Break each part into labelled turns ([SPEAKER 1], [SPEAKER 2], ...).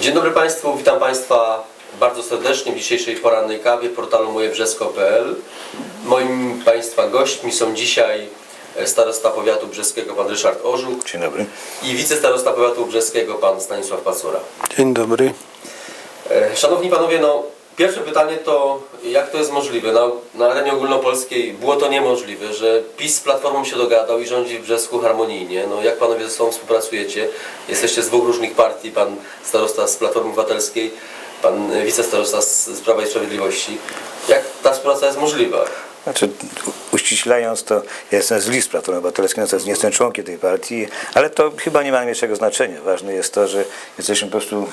[SPEAKER 1] Dzień dobry Państwu, witam Państwa bardzo serdecznie w dzisiejszej porannej kawie portalu mojebrzesko.pl. Moim Państwa gośćmi są dzisiaj e, starosta powiatu brzeskiego pan Ryszard Orzuk
[SPEAKER 2] Dzień dobry.
[SPEAKER 1] i wicestarosta powiatu brzeskiego pan Stanisław Pacura.
[SPEAKER 3] Dzień dobry.
[SPEAKER 1] E, Szanowni Panowie, no pierwsze pytanie to jak to jest możliwe? Na, na arenie ogólnopolskiej było to niemożliwe, że PiS z Platformą się dogadał i rządzi w Brzesku harmonijnie. No jak Panowie ze sobą współpracujecie? Jesteście z dwóch różnych partii, pan starosta z Platformy Obywatelskiej, pan wicestarosta z, z Prawa i Sprawiedliwości. Jak ta współpraca jest możliwa?
[SPEAKER 2] Znaczy, uściślając to, ja jestem z list Platformy Obywatelskiej, natomiast nie jestem członkiem tej partii, ale to chyba nie ma najmniejszego znaczenia. Ważne jest to, że jesteśmy po prostu,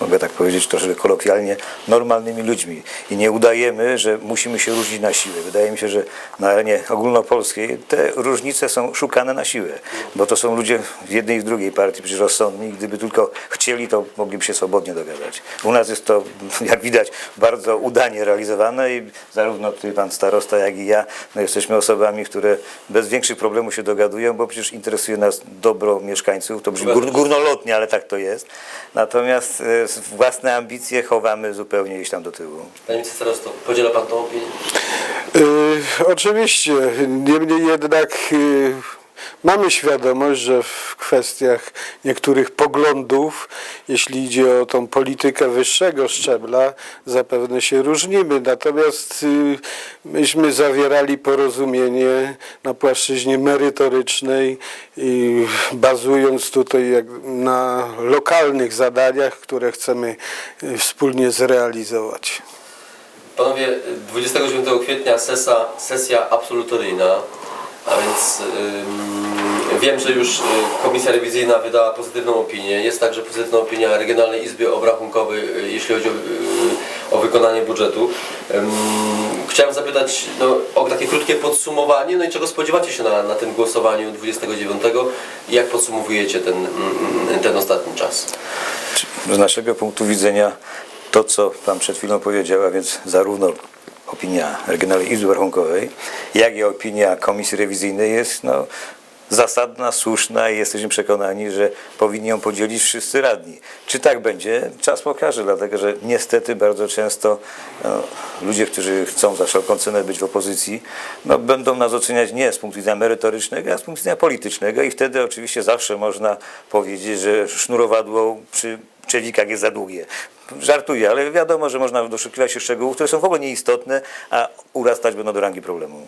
[SPEAKER 2] mogę tak powiedzieć troszkę kolokwialnie, normalnymi ludźmi i nie udajemy, że musimy się różnić na siłę. Wydaje mi się, że na arenie ogólnopolskiej te różnice są szukane na siłę, bo to są ludzie w jednej i w drugiej partii przecież rozsądni. Gdyby tylko chcieli, to mogliby się swobodnie dogadać. U nas jest to, jak widać, bardzo udanie realizowane i zarówno ty, pan starosta, jak i ja, no jesteśmy osobami, które bez większych problemów się dogadują, bo przecież interesuje nas dobro mieszkańców. To brzmi gór, górnolotnie, ale tak to jest. Natomiast e, własne ambicje chowamy zupełnie gdzieś tam do tyłu.
[SPEAKER 1] Panie wicestarosto, podziela Pan tą opinię?
[SPEAKER 3] Y, oczywiście, niemniej jednak y, mamy świadomość, że w kwestiach niektórych poglądów, jeśli idzie o tą politykę wyższego szczebla, zapewne się różnimy. Natomiast y, myśmy zawierali porozumienie na płaszczyźnie merytorycznej bazując tutaj na lokalnych zadaniach, które chcemy y, wspólnie zrealizować.
[SPEAKER 1] Panowie, 29 kwietnia sesa, sesja absolutoryjna, a więc wiem, że już y, komisja rewizyjna wydała pozytywną opinię. Jest także pozytywna opinia Regionalnej Izby Obrachunkowej, y, jeśli chodzi o, y, o wykonanie budżetu. Chciałem zapytać no, o takie krótkie podsumowanie, no i czego spodziewacie się na, na tym głosowaniu 29 i jak podsumowujecie ten, mm, ten ostatni czas?
[SPEAKER 2] Z naszego punktu widzenia to, co Pan przed chwilą powiedział, a więc zarówno opinia Regionalnej Izby Rachunkowej, jak i opinia Komisji Rewizyjnej jest no, zasadna, słuszna i jesteśmy przekonani, że powinni ją podzielić wszyscy radni. Czy tak będzie? Czas pokaże, dlatego że niestety bardzo często no, ludzie, którzy chcą za wszelką cenę być w opozycji, no, będą nas oceniać nie z punktu widzenia merytorycznego, a z punktu widzenia politycznego i wtedy oczywiście zawsze można powiedzieć, że sznurowadło przy czewikach jest za długie. Żartuję, ale wiadomo, że można doszukiwać się szczegółów, które są w ogóle nieistotne, a urastać będą do rangi problemu.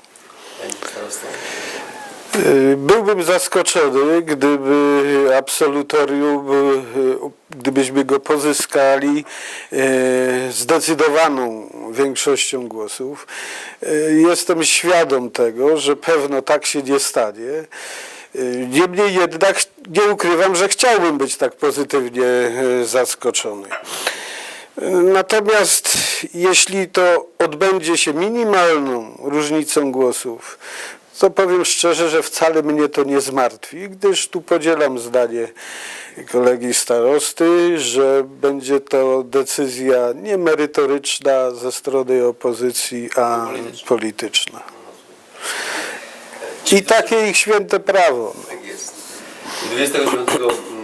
[SPEAKER 3] Y, Byłbym zaskoczony, gdyby absolutorium, y, gdybyśmy go pozyskali y, zdecydowaną większością głosów. Jestem świadom tego, że pewno tak się nie stanie. Niemniej jednak nie ukrywam, że chciałbym być tak pozytywnie zaskoczony. Natomiast jeśli to odbędzie się minimalną różnicą głosów, to powiem szczerze, że wcale mnie to nie zmartwi, gdyż tu podzielam zdanie kolegi starosty, że będzie to decyzja nie merytoryczna ze strony opozycji, a
[SPEAKER 1] Polityczna.
[SPEAKER 3] I takie ich święte prawo.
[SPEAKER 1] Tak jest. 29 mm,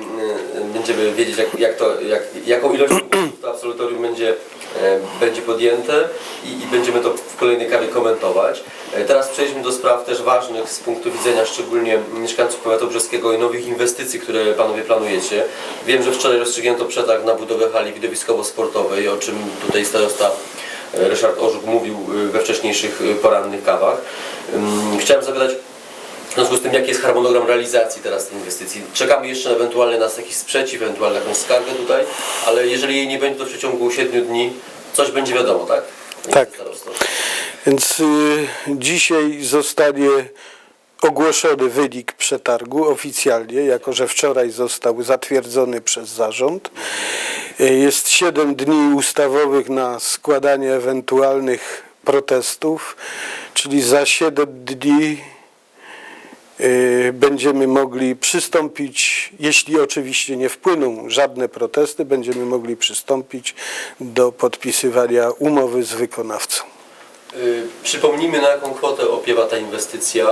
[SPEAKER 1] będziemy wiedzieć, jak, jak to, jak, jaką ilość to absolutorium będzie, e, będzie podjęte i, i będziemy to w kolejnej kawie komentować. E, Teraz przejdźmy do spraw też ważnych z punktu widzenia szczególnie mieszkańców powiatu brzeskiego i nowych inwestycji, które Panowie planujecie. Wiem, że wczoraj rozstrzygnięto przetarg na budowę hali widowiskowo-sportowej, o czym tutaj starosta e, Ryszard Orzuk mówił we wcześniejszych porannych kawach. Chciałem zapytać, w związku z tym, jaki jest harmonogram realizacji teraz tej inwestycji? Czekamy jeszcze ewentualnie na jakiś sprzeciw, ewentualnie jakąś skargę tutaj, ale jeżeli jej nie będzie, to w przeciągu 7 dni coś będzie wiadomo, tak?
[SPEAKER 3] Tak.
[SPEAKER 1] Starosto.
[SPEAKER 3] Więc y, dzisiaj zostanie ogłoszony wynik przetargu oficjalnie, jako że wczoraj został zatwierdzony przez zarząd. Y, Jest 7 dni ustawowych na składanie ewentualnych protestów, czyli za 7 dni będziemy mogli przystąpić, jeśli oczywiście nie wpłyną żadne protesty, będziemy mogli przystąpić do podpisywania umowy z wykonawcą.
[SPEAKER 1] Y, Przypomnijmy, na jaką kwotę opiewa ta inwestycja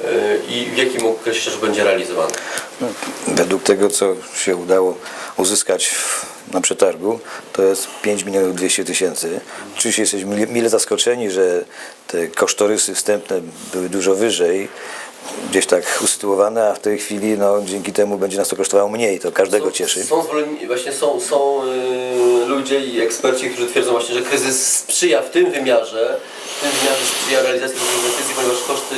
[SPEAKER 1] y, i w jakim okresie też będzie realizowana.
[SPEAKER 2] No, według tego, co się udało uzyskać na przetargu to jest 5 milionów 200 tysięcy. Oczywiście jesteśmy mile- mile zaskoczeni, że te kosztorysy wstępne były dużo wyżej, gdzieś tak usytuowane, a w tej chwili no, dzięki temu będzie nas to kosztowało mniej. To każdego cieszy.
[SPEAKER 1] Są zwolenni, właśnie są, są y, ludzie i eksperci, którzy twierdzą właśnie, że kryzys sprzyja w tym wymiarze, w tym wymiarze sprzyja realizacji tych inwestycji, ponieważ koszty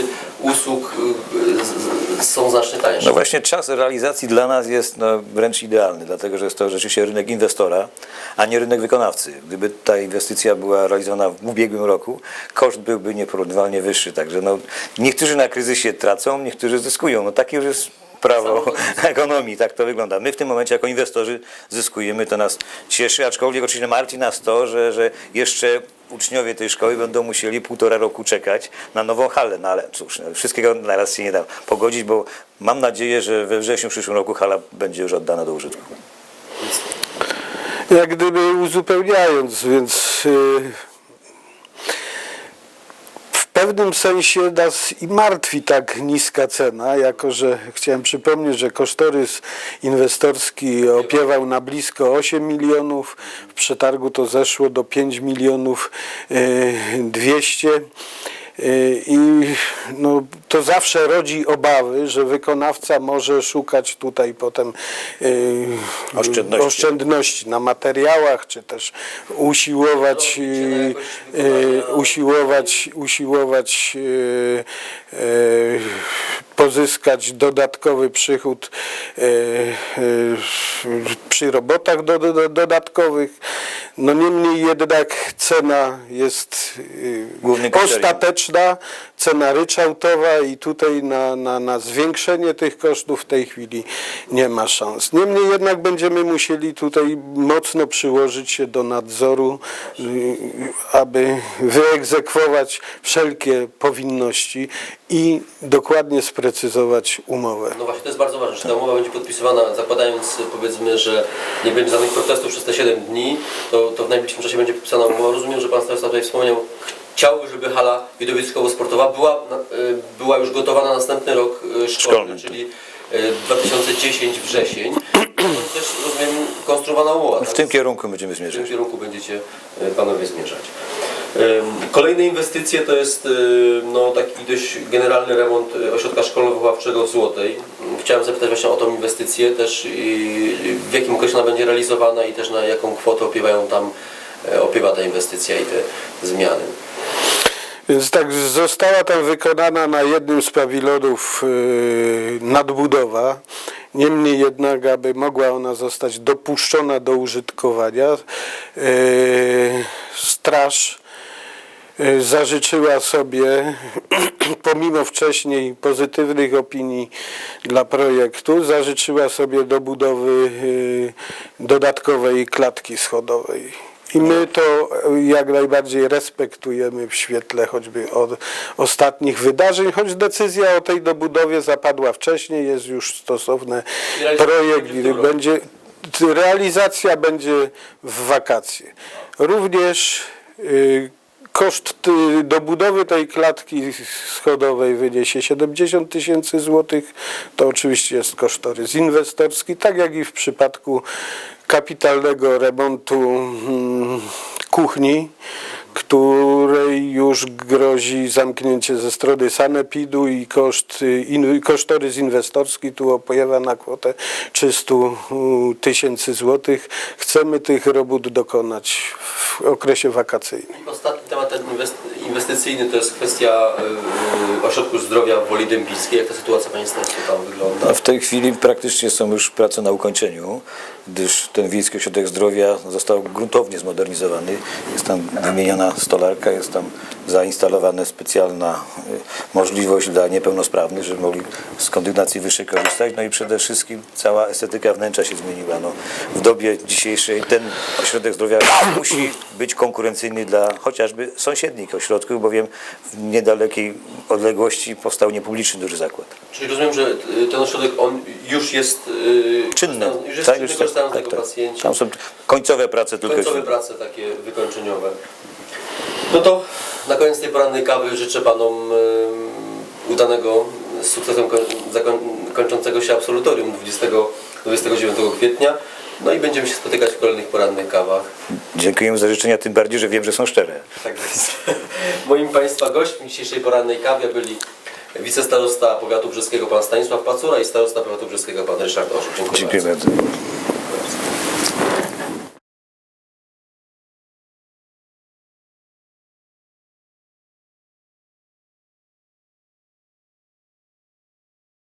[SPEAKER 1] usług y, z, są znacznie.
[SPEAKER 2] No właśnie czas realizacji dla nas jest no, wręcz idealny, dlatego że jest to rzeczywiście rynek inwestora, a nie rynek wykonawcy. Gdyby ta inwestycja była realizowana w ubiegłym roku, koszt byłby nieporównywalnie wyższy. Także no, niektórzy na kryzysie tracą, niektórzy zyskują. No takie już jest prawo ekonomii, tak to wygląda. My w tym momencie jako inwestorzy zyskujemy, to nas cieszy, aczkolwiek oczywiście martwi nas to, że, że jeszcze uczniowie tej szkoły będą musieli półtora roku czekać na nową halę. No ale cóż, no, wszystkiego na raz się nie da pogodzić, bo mam nadzieję, że we wrześniu przyszłym roku hala będzie już oddana do użytku.
[SPEAKER 3] jak gdyby uzupełniając, więc y, w pewnym sensie nas i martwi tak niska cena, jako że chciałem przypomnieć, że kosztorys inwestorski opiewał na blisko 8 milionów, w przetargu to zeszło do 5 milionów y, 200. Y, I no, to zawsze rodzi obawy, że wykonawca może szukać tutaj potem y,
[SPEAKER 2] Oszczędności.
[SPEAKER 3] oszczędności na materiałach, czy też usiłować, y, y, usiłować, usiłować y, y, pozyskać dodatkowy przychód y, y, przy robotach do, do, dodatkowych. No niemniej jednak cena jest y,
[SPEAKER 2] Głównym kryterium.
[SPEAKER 3] ostateczna, cena ryczałtowa i tutaj na, na, na zwiększenie tych kosztów w tej chwili nie ma szans. Niemniej jednak będziemy musieli tutaj mocno przyłożyć się do nadzoru, aby wyegzekwować wszelkie powinności i dokładnie sprecyzować umowę.
[SPEAKER 1] No właśnie, to jest bardzo ważne, że ta umowa będzie podpisywana, zakładając powiedzmy, że nie będzie żadnych protestów przez te 7 dni, to, to w najbliższym czasie będzie podpisana umowa. Rozumiem, że Pan Stanisław tutaj wspomniał, chciałby, żeby hala widowiskowo-sportowa była, y, była już gotowa na następny rok y, szkolny,
[SPEAKER 2] Szkolny,
[SPEAKER 1] czyli y, 2010 wrzesień. To też rozumiem konstruowana umowa.
[SPEAKER 2] W
[SPEAKER 1] tak?
[SPEAKER 2] tym kierunku będziemy
[SPEAKER 1] W tym
[SPEAKER 2] zmierzać.
[SPEAKER 1] kierunku będziecie e, panowie zmierzać. Kolejne inwestycje to jest y, no, taki dość generalny remont y, ośrodka szkolno-wychowawczego w Złotej. Chciałem zapytać właśnie o tą inwestycję też y, w jakim okresie ona będzie realizowana i też na jaką kwotę opiewają tam e, opiewa ta inwestycja i te zmiany.
[SPEAKER 3] Więc tak została tam wykonana na jednym z pawilonów yy, nadbudowa. Niemniej jednak, aby mogła ona zostać dopuszczona do użytkowania, straż zażyczyła sobie, pomimo wcześniej pozytywnych opinii dla projektu, zażyczyła sobie dobudowy yy, dodatkowej klatki schodowej. I my to e, jak najbardziej respektujemy w świetle choćby od ostatnich wydarzeń, choć decyzja o tej dobudowie zapadła wcześniej, jest już stosowny projekt
[SPEAKER 1] będzie
[SPEAKER 3] i realizacja będzie w wakacje. Również y, koszt y, dobudowy tej klatki schodowej wyniesie 70 tysięcy złotych. To oczywiście jest kosztorys inwestorski, tak jak i w przypadku kapitalnego remontu mm, kuchni, której już grozi zamknięcie ze strony sanepidu i koszt, y, in, kosztorys inwestorski tu opływa na kwotę 300 tysięcy złotych. Chcemy tych robót dokonać w okresie wakacyjnym.
[SPEAKER 1] Ostatni temat ten inwest- inwestycyjny to jest kwestia y, y, ośrodku zdrowia w Woli Dębickiej. Jak ta sytuacja Państwa tam wygląda?
[SPEAKER 2] W tej chwili praktycznie są już prace na ukończeniu, gdyż ten Wiejski Ośrodek Zdrowia został gruntownie zmodernizowany. Jest tam wymieniona stolarka, jest tam zainstalowana specjalna y, możliwość dla niepełnosprawnych, żeby mogli z kondygnacji wyższej korzystać. No i przede wszystkim cała estetyka wnętrza się zmieniła. No, w dobie dzisiejszej ten ośrodek zdrowia musi być konkurencyjny dla chociażby sąsiednich ośrodków, bowiem w niedalekiej odległości powstał niepubliczny duży zakład.
[SPEAKER 1] Czyli rozumiem, że y, ten ośrodek on już jest y,
[SPEAKER 2] czynny.
[SPEAKER 1] Już jest
[SPEAKER 2] Tak, już tak,
[SPEAKER 1] tego
[SPEAKER 2] tak.
[SPEAKER 1] pacjenci.
[SPEAKER 2] Tam są końcowe prace tylko.
[SPEAKER 1] Końcowe prace takie wykończeniowe. No to na koniec tej porannej kawy życzę Panom udanego, z sukcesem kończącego się absolutorium 20, 29 kwietnia. No i będziemy się spotykać w kolejnych porannych kawach.
[SPEAKER 2] Dziękujemy za życzenia, tym bardziej, że wiem, że są szczere.
[SPEAKER 1] Tak jest. Moim Państwa gośćmi dzisiejszej porannej kawie byli wicestarosta powiatu brzeskiego pan Stanisław Pacura i starosta powiatu brzeskiego pan Ryszard Orzech. Dziękuję,
[SPEAKER 2] Dziękuję
[SPEAKER 1] bardzo.
[SPEAKER 2] bardzo.